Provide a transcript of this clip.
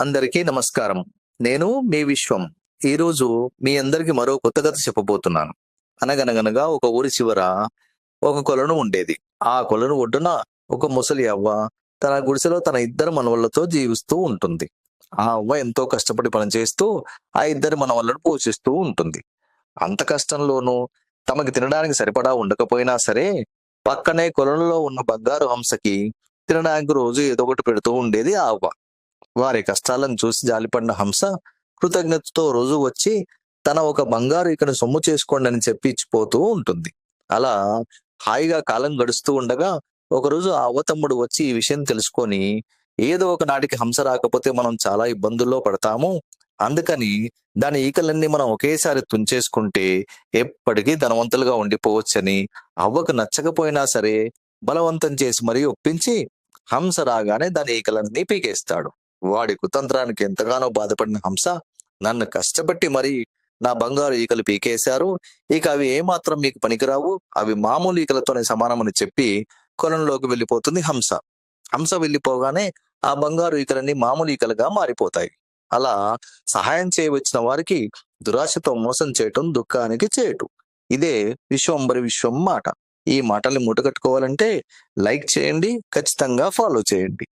అందరికీ నమస్కారం. నేను మీ విశ్వం. ఈరోజు మీ అందరికి మరో కొత్త కథ చెప్పబోతున్నాను. అనగనగనగా ఒక ఊరి చివర ఒక కొలను ఉండేది. ఆ కొలను ఒడ్డున ఒక ముసలి అవ్వ తన గుడిసెలో తన ఇద్దరు మనవళ్ళతో జీవిస్తూ ఉంటుంది. ఆ అవ్వ ఎంతో కష్టపడి పనిచేస్తూ ఆ ఇద్దరు మనవళ్ళను పోషిస్తూ ఉంటుంది. అంత కష్టంలోనూ తమకి తినడానికి సరిపడా ఉండకపోయినా సరే పక్కనే కొలనులో ఉన్న బంగారు హంసకి తినడానికి రోజు ఏదో ఒకటి పెడుతూ ఉండేది ఆ అవ్వ. వారి కష్టాలను చూసి జాలిపడిన హంస కృతజ్ఞతతో రోజు వచ్చి తన ఒక బంగారు ఇక్కడ సొమ్ము చేసుకోండి అని చెప్పి ఇచ్చిపోతూ ఉంటుంది. అలా హాయిగా కాలం గడుస్తూ ఉండగా ఒకరోజు ఆ అవ్వ వచ్చి ఈ విషయం తెలుసుకొని ఏదో ఒక నాటికి హంస రాకపోతే మనం చాలా ఇబ్బందుల్లో పడతాము. అందుకని దాని ఈకలన్నీ మనం ఒకేసారి తుంచేసుకుంటే ఎప్పటికీ ధనవంతులుగా ఉండిపోవచ్చని అవ్వకు నచ్చకపోయినా సరే బలవంతం చేసి మరీ ఒప్పించి హంస రాగానే దాని ఈకలన్నీ పీకేస్తాడు. వాడి కుతంత్రానికి ఎంతగానో బాధపడిన హంస నన్ను కష్టపెట్టి మరి నా బంగారు ఈకలు పీకేశారు. ఇక అవి ఏమాత్రం మీకు పనికిరావు? అవి మామూలు ఈకలతోనే సమానమని చెప్పి కొలంలోకి వెళ్ళిపోతుంది హంస. హంస వెళ్ళిపోగానే ఆ బంగారు ఈకలన్నీ మామూలు ఈకలుగా మారిపోతాయి. అలా సహాయం చేయవచ్చిన వారికి దురాశతో మోసం చేయటం దుఃఖానికి చేయటం ఇదే విశ్వంబరి విశ్వం మాట. ఈ మాటల్ని మూటగట్టుకోవాలంటే లైక్ చేయండి ఖచ్చితంగా ఫాలో చేయండి.